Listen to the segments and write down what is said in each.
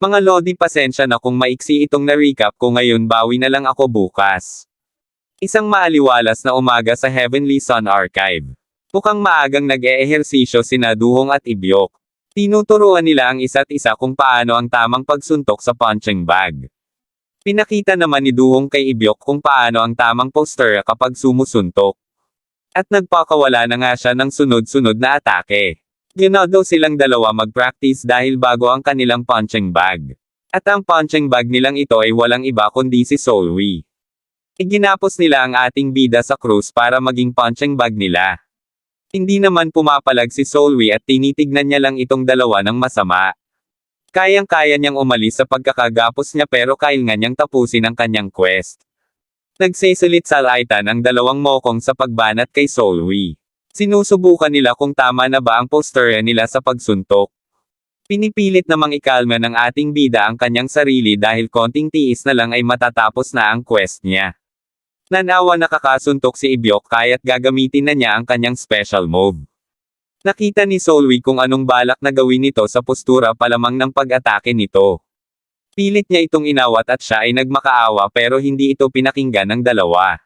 Mga Lodi pasensya na kung maiksi itong na-recap ko ngayon bawi na lang ako bukas. Isang maaliwalas na umaga sa Heavenly Sun Archive. Mukhang maagang nag-eehersisyo sina Duhong at Ibyok. Tinuturuan nila ang isa't isa kung paano ang tamang pagsuntok sa punching bag. Pinakita naman ni Duhong kay Ibyok kung paano ang tamang posture kapag sumusuntok. At nagpakawala na nga siya ng sunod-sunod na atake. Ginaw daw silang dalawa mag-practice dahil bago ang kanilang punching bag. At ang punching bag nilang ito ay walang iba kundi si Solwi. Iginapos nila ang ating bida sa cruise para maging punching bag nila. Hindi naman pumapalag si Solwi at tinitignan niya lang itong dalawa ng masama. Kayang-kaya niyang umalis sa pagkakagapos niya pero kail nga niyang tapusin ang kanyang quest. Nagsesulit sa laitan ang dalawang mokong sa pagbanat kay Solwi. Sinusubukan nila kung tama na ba ang posture nila sa pagsuntok. Pinipilit namang ikalma ng ating bida ang kanyang sarili dahil konting tiis na lang ay matatapos na ang quest niya. Nanawa nakakasuntok si Ibyok kaya't gagamitin na niya ang kanyang special move. Nakita ni Solwi kung anong balak na gawin nito sa postura palamang ng pag-atake nito. Pilit niya itong inawat at siya ay nagmakaawa pero hindi ito pinakinggan ng dalawa.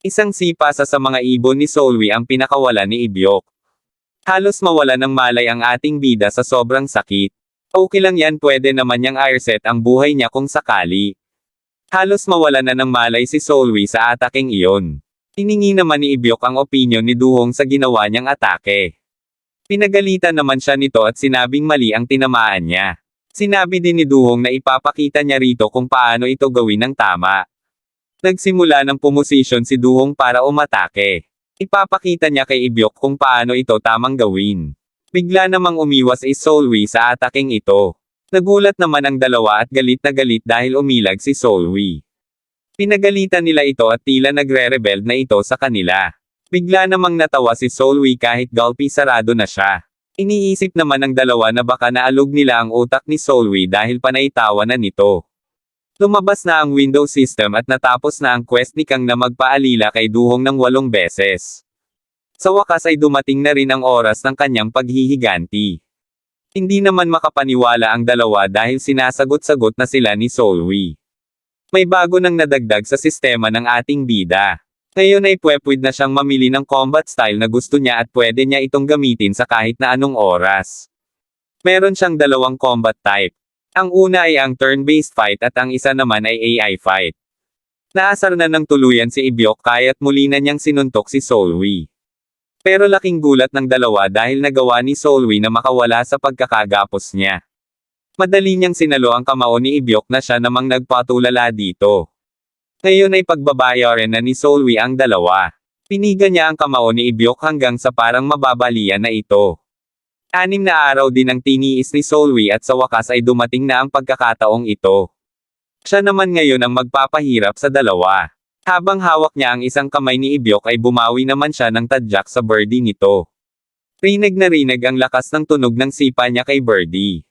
Isang sipa sa sa mga ibon ni Solwi ang pinakawala ni Ibyok. Halos mawala ng malay ang ating bida sa sobrang sakit. Okay lang yan pwede naman niyang airset ang buhay niya kung sakali. Halos mawala na ng malay si Solwi sa ataking iyon. Tiningi naman ni Ibyok ang opinion ni Duhong sa ginawa niyang atake. Pinagalitan naman siya nito at sinabing mali ang tinamaan niya. Sinabi din ni Duhong na ipapakita niya rito kung paano ito gawin ng tama. Nagsimula ng pumosisyon si Duhong para umatake. Ipapakita niya kay Ibyok kung paano ito tamang gawin. Bigla namang umiwas si Solwi sa ataking ito. Nagulat naman ang dalawa at galit na galit dahil umilag si Solwi. Pinagalitan nila ito at tila nagre-rebel na ito sa kanila. Bigla namang natawa si Solwi kahit gulpy sarado na siya. Iniisip naman ng dalawa na baka naalog nila ang utak ni Solwi dahil panay tawa na nito. Lumabas na ang Windows system at natapos na ang quest ni Kang na magpaalila kay Duhong ng walong beses. Sa wakas ay dumating na rin ang oras ng kanyang paghihiganti. Hindi naman makapaniwala ang dalawa dahil sinasagot-sagot na sila ni Solwi. May bago nang nadagdag sa sistema ng ating bida. Ngayon ay pwepwid na siyang mamili ng combat style na gusto niya at pwede niya itong gamitin sa kahit na anong oras. Meron siyang dalawang combat type. Ang una ay ang turn-based fight at ang isa naman ay AI fight. Naasar na ng tuluyan si Ibyok kaya't muli na niyang sinuntok si Solwi. Pero laking gulat ng dalawa dahil nagawa ni Solwi na makawala sa pagkakagapos niya. Madali niyang sinalo ang kamao ni Ibyok na siya namang nagpatulala dito. Ngayon ay pagbabayaran na ni Solwi ang dalawa. Piniga niya ang kamao ni Ibyok hanggang sa parang mababalian na ito. Anim na araw din ang tiniis ni Solwi at sa wakas ay dumating na ang pagkakataong ito. Siya naman ngayon ang magpapahirap sa dalawa. Habang hawak niya ang isang kamay ni Ibyok ay bumawi naman siya ng tadyak sa birdie nito. Rinig na rinig ang lakas ng tunog ng sipa niya kay birdie.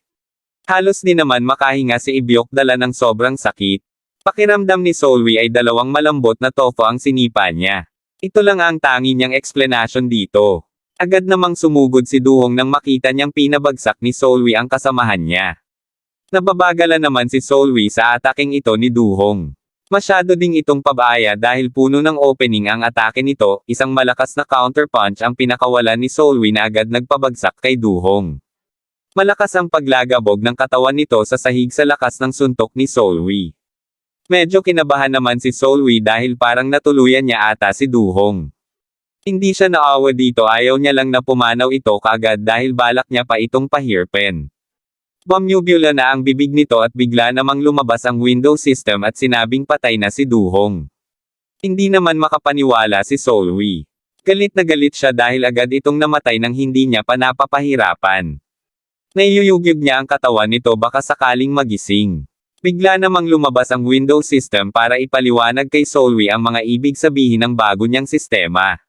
Halos di naman makahinga si Ibyok dala ng sobrang sakit. Pakiramdam ni Solwi ay dalawang malambot na tofu ang sinipa niya. Ito lang ang tangi niyang explanation dito. Agad namang sumugod si Duhong nang makita niyang pinabagsak ni Solwi ang kasamahan niya. Nababagalan naman si Solwi sa ataking ito ni Duhong. Masyado ding itong pabaya dahil puno ng opening ang atake nito, isang malakas na counterpunch ang pinakawalan ni Solwi na agad nagpabagsak kay Duhong. Malakas ang paglagabog ng katawan nito sa sahig sa lakas ng suntok ni Solwi. Medyo kinabahan naman si Solwi dahil parang natuluyan niya ata si Duhong. Hindi siya naawa dito ayaw niya lang na pumanaw ito kaagad dahil balak niya pa itong pahirpen. Bumubula na ang bibig nito at bigla namang lumabas ang Windows system at sinabing patay na si Duhong. Hindi naman makapaniwala si Solwi. Galit na galit siya dahil agad itong namatay nang hindi niya pa napapahirapan. Naiyuyugyug niya ang katawan nito baka sakaling magising. Bigla namang lumabas ang Windows system para ipaliwanag kay Solwi ang mga ibig sabihin ng bago niyang sistema.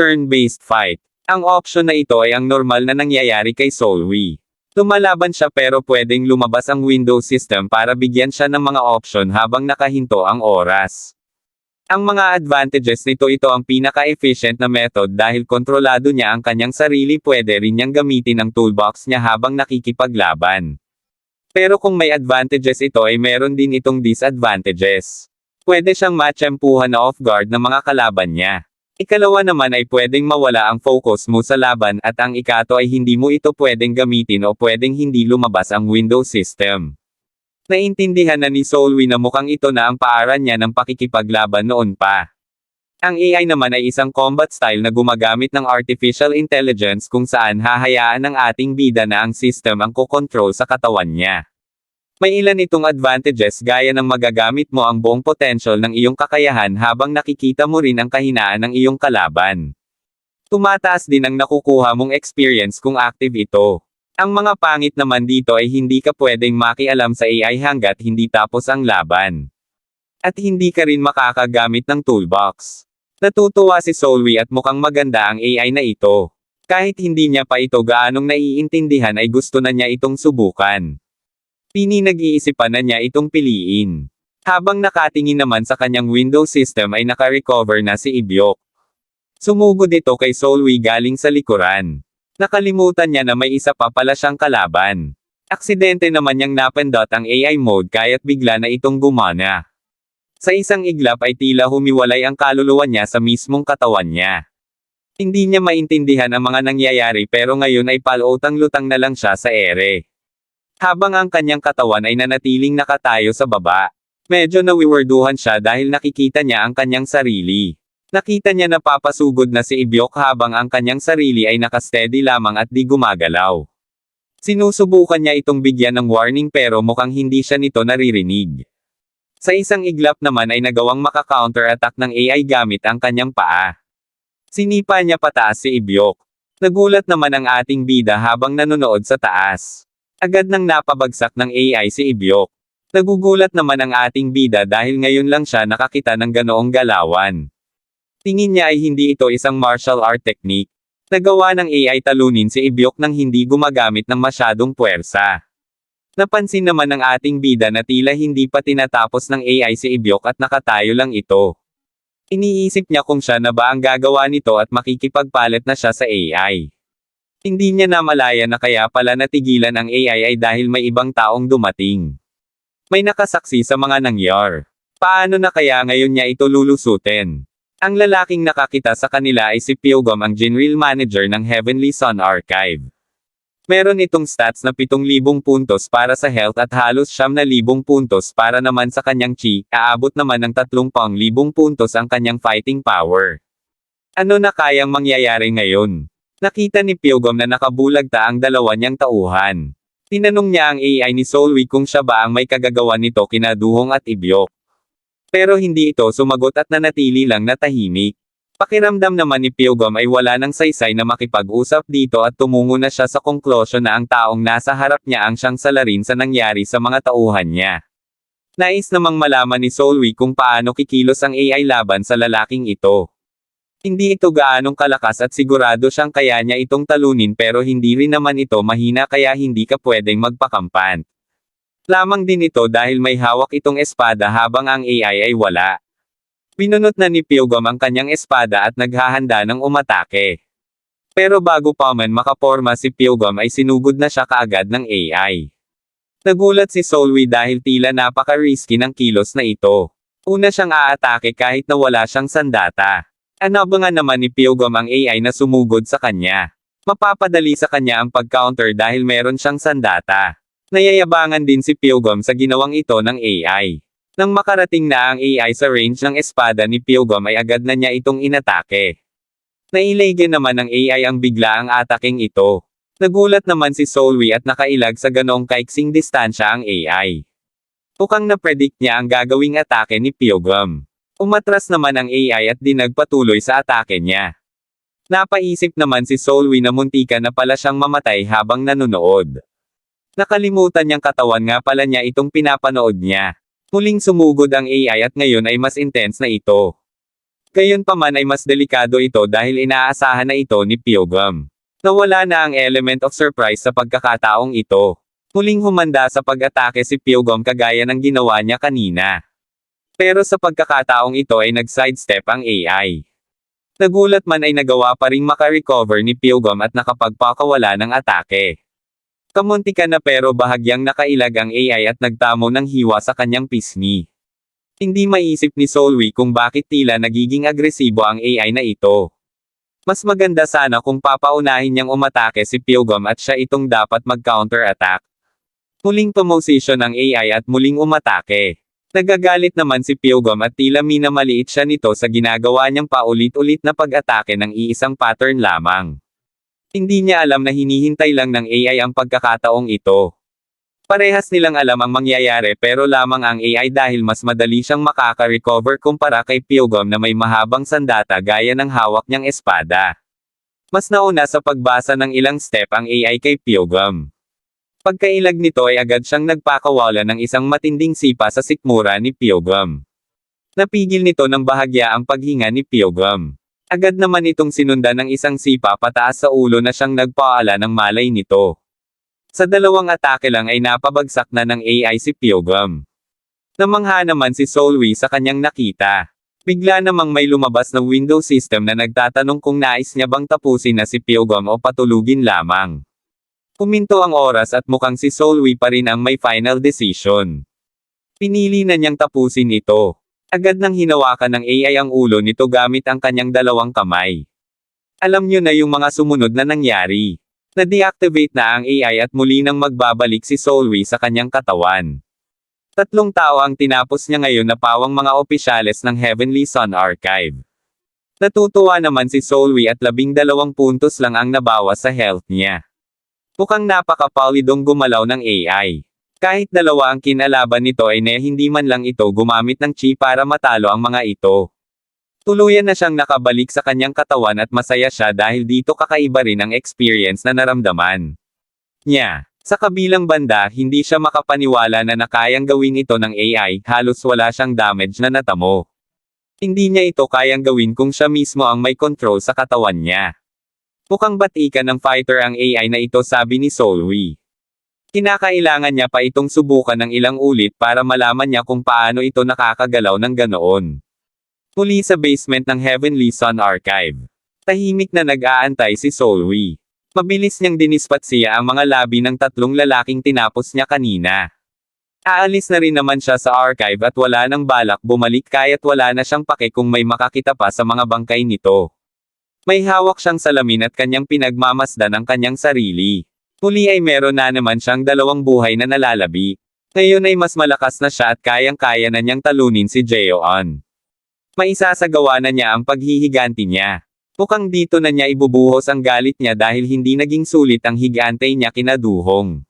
Turn-based fight. Ang option na ito ay ang normal na nangyayari kay Solwi. Lumalaban siya pero pwedeng lumabas ang Windows system para bigyan siya ng mga option habang nakahinto ang oras. Ang mga advantages nito ito ang pinaka-efficient na method dahil kontrolado niya ang kanyang sarili pwede rin niyang gamitin ang toolbox niya habang nakikipaglaban. Pero kung may advantages ito ay meron din itong disadvantages. Pwede siyang matsyempuhan na off guard ng mga kalaban niya. Ikalawa naman ay pwedeng mawala ang focus mo sa laban at ang ikato ay hindi mo ito pwedeng gamitin o pwedeng hindi lumabas ang Windows system. Naintindihan na ni Solwi na mukhang ito na ang paaran niya ng pakikipaglaban noon pa. Ang AI naman ay isang combat style na gumagamit ng artificial intelligence kung saan hahayaan ng ating bida na ang system ang kokontrol sa katawan niya. May ilan itong advantages gaya ng magagamit mo ang buong potential ng iyong kakayahan habang nakikita mo rin ang kahinaan ng iyong kalaban. Tumataas din ang nakukuha mong experience kung active ito. Ang mga pangit naman dito ay hindi ka pwedeng makialam sa AI hanggat hindi tapos ang laban. At hindi ka rin makakagamit ng toolbox. Natutuwa si Solwi at mukhang maganda ang AI na ito. Kahit hindi niya pa ito gaanong naiintindihan ay gusto na niya itong subukan. Pini nag-iisipan na niya itong piliin. Habang nakatingin naman sa kanyang Windows system ay nakarecover na si Ibyok. Sumugod ito kay Solwi galing sa likuran. Nakalimutan niya na may isa pa pala siyang kalaban. Aksidente naman niyang napindot ang AI mode kaya't bigla na itong gumana. Sa isang iglap ay tila humiwalay ang kaluluwa niya sa mismong katawan niya. Hindi niya maintindihan ang mga nangyayari pero ngayon ay palutang-lutang na lang siya sa ere. Habang ang kanyang katawan ay nanatiling nakatayo sa baba. Medyo nawiwerduhan siya dahil nakikita niya ang kanyang sarili. Nakita niya na papasugod na si Ibyok habang ang kanyang sarili ay nakasteady lamang at di gumagalaw. Sinusubukan niya itong bigyan ng warning pero mukhang hindi siya nito naririnig. Sa isang iglap naman ay nagawang maka-counter-attack ng AI gamit ang kanyang paa. Sinipa niya pataas si Ibyok. Nagulat naman ang ating bida habang nanonood sa taas. Agad nang napabagsak ng AI si Ibyok. Nagugulat naman ang ating bida dahil ngayon lang siya nakakita ng ganoong galawan. Tingin niya ay hindi ito isang martial art technique. Nagawa ng AI talunin si Ibyok nang hindi gumagamit ng masyadong puwersa. Napansin naman ng ating bida na tila hindi pa tinatapos ng AI si Ibyok at nakatayo lang ito. Iniisip niya kung siya na ba ang gagawa nito at makikipagpalit na siya sa AI. Hindi niya namalaya na kaya pala natigilan ang AI ay dahil may ibang taong dumating. May nakasaksi sa mga nangyar. Paano na kaya ngayon niya ito lulusutin? Ang lalaking nakakita sa kanila ay si Pilgrim ang General Manager ng Heavenly Sun Archive. Meron itong stats na 7,000 puntos para sa health at halos 9,000 puntos para naman sa kanyang chi, aabot naman ng 30,000 puntos ang kanyang fighting power. Ano na kayang mangyayari ngayon? Nakita ni Pilgrim na nakabulagta ang dalawa niyang tauhan. Tinanong niya ang AI ni Solwi kung siya ba ang may kagagawa nito kina Duhong at Ibyok. Pero hindi ito sumagot at nanatili lang na tahimik. Pakiramdam naman ni Pilgrim ay wala nang saysay na makipag-usap dito at tumungo na siya sa konklusyon na ang taong nasa harap niya ang siyang salarin sa nangyari sa mga tauhan niya. Nais namang malaman ni Solwi kung paano kikilos ang AI laban sa lalaking ito. Hindi ito gaanong kalakas at sigurado siyang kaya niya itong talunin pero hindi rin naman ito mahina kaya hindi ka pwedeng magpakampant. Lamang din ito dahil may hawak itong espada habang ang AI ay wala. Pinunot na ni Pilgrim ang kanyang espada at naghahanda ng umatake. Pero bago pa man makaporma si Pilgrim ay sinugod na siya kaagad ng AI. Nagulat si Solwi dahil tila napaka-risky ng kilos na ito. Una siyang aatake kahit na wala siyang sandata. Anabangan naman ni Pilgrim ang AI na sumugod sa kanya. Mapapadali sa kanya ang pag-counter dahil meron siyang sandata. Nayayabangan din si Pilgrim sa ginawang ito ng AI. Nang makarating na ang AI sa range ng espada ni Pilgrim ay agad na niya itong inatake. Nailegyan naman ng AI ang bigla ang ataking ito. Nagulat naman si Solwi at nakailag sa ganong kaiksing distansya ang AI. Pukang na-predict niya ang gagawing atake ni Pilgrim. Umatras naman ang AI at dinagpatuloy sa atake niya. Napaisip naman si Solwi na muntika na pala siyang mamatay habang nanonood. Nakalimutan niyang katawan nga pala niya itong pinapanood niya. Muling sumugod ang AI at ngayon ay mas intense na ito. Gayon pa man ay mas delikado ito dahil inaasahan na ito ni Pilgrim. Nawala na ang element of surprise sa pagkakataong ito. Muling humanda sa pag-atake si Pilgrim kagaya ng ginawa niya kanina. Pero sa pagkakataong ito ay nag-sidestep ang AI. Nagulat man ay nagawa pa ring makarecover ni Pilgrim at nakapagpakawala ng atake. Kamunti ka na pero bahagyang nakailag ang AI at nagtamo ng hiwa sa kanyang pisngi. Hindi maisip ni Solwi kung bakit tila nagiging agresibo ang AI na ito. Mas maganda sana kung papaunahin niyang umatake si Pyogom at siya itong dapat mag-counter-attack. Muling pumosisyon ang AI at muling umatake. Nagagalit naman si Pyogom at tila minamaliit siya nito sa ginagawa niyang paulit-ulit na pag-atake ng iisang pattern lamang. Hindi niya alam na hinihintay lang ng AI ang pagkakataong ito. Parehas nilang alam ang mangyayari pero lamang ang AI dahil mas madali siyang makaka-recover kumpara kay Pyogom na may mahabang sandata gaya ng hawak niyang espada. Mas nauna sa pagbasa ng ilang step ang AI kay Pyogom. Pagkailag nito ay agad siyang nagpakawala ng isang matinding sipa sa sikmura ni Pyogom. Napigil nito ng bahagya ang paghinga ni Pyogom. Agad naman itong sinundan ng isang sipa pataas sa ulo na siyang nagpaala ng malay nito. Sa dalawang atake lang ay napabagsak na ng AI si Pyogum. Namangha naman si Solwi sa kanyang nakita. Bigla namang may lumabas na window system na nagtatanong kung nais niya bang tapusin na si Pyogum o patulugin lamang. Puminto ang oras at mukhang si Solwi pa rin ang may final decision. Pinili na niyang tapusin ito. Agad nang hinawakan ng AI ang ulo nito gamit ang kanyang dalawang kamay. Alam niyo na yung mga sumunod na nangyari. Na-deactivate na ang AI at muli nang magbabalik si Solwi sa kanyang katawan. Tatlong tao ang tinapos niya ngayon na pawang mga opisyales ng Heavenly Sun Archive. Natutuwa naman si Solwi at labing dalawang puntos lang ang nabawa sa health niya. Mukhang napakapalidong gumalaw ng AI. Kahit dalawa ang kinalaban nito ay ne hindi man lang ito gumamit ng chi para matalo ang mga ito. Tuluyan na siyang nakabalik sa kanyang katawan at masaya siya dahil dito kakaiba rin ang experience na naramdaman. Nya, sa kabilang banda hindi siya makapaniwala na nakayang gawin ito ng AI, halos wala siyang damage na natamo. Hindi niya ito kayang gawin kung siya mismo ang may control sa katawan niya. Mukhang batikan ng fighter ang AI na ito sabi ni Solwi. Kinakailangan niya pa itong subukan ng ilang ulit para malaman niya kung paano ito nakakagalaw ng ganoon. Muli sa basement ng Heavenly Sun Archive. Tahimik na nag-aantay si Solwi. Mabilis niyang dinispat siya ang mga labi ng tatlong lalaking tinapos niya kanina. Aalis na rin naman siya sa archive at wala nang balak bumalik kaya't wala na siyang pake kung may makakita pa sa mga bangkay nito. May hawak siyang salamin at kanyang pinagmamasdan ang kanyang sarili. Muli ay meron na naman siyang dalawang buhay na nalalabi. Ngayon ay mas malakas na siya at kayang-kaya na niyang talunin si Jeon. Maisasagawa na niya ang paghihiganti niya. Mukhang dito na niya ibubuhos ang galit niya dahil hindi naging sulit ang higantay niya kinaduhong.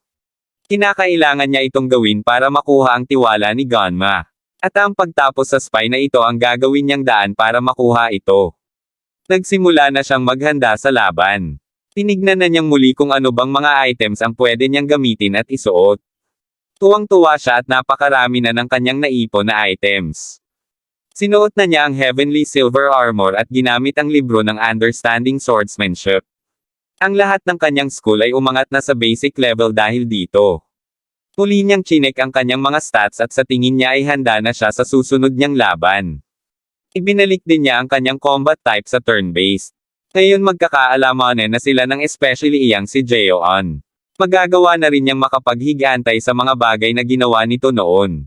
Kinakailangan niya itong gawin para makuha ang tiwala ni Ganma. At ang pagtapos sa spy na ito ang gagawin niyang daan para makuha ito. Nagsimula na siyang maghanda sa laban. Tinignan na niyang muli kung ano bang mga items ang pwede niyang gamitin at isuot. Tuwang-tuwa siya at napakarami na ng kanyang naipon na items. Sinuot na niya ang Heavenly Silver Armor at ginamit ang libro ng Understanding Swordsmanship. Ang lahat ng kanyang school ay umangat na sa basic level dahil dito. Muli niyang chinek ang kanyang mga stats at sa tingin niya ay handa na siya sa susunod niyang laban. Ibinalik din niya ang kanyang combat type sa turn-based. Ngayon magkakaalamanan na sila ng especially iyang si Jeon. Magagawa na rin niyang makapaghigantay sa mga bagay na ginawa nito noon.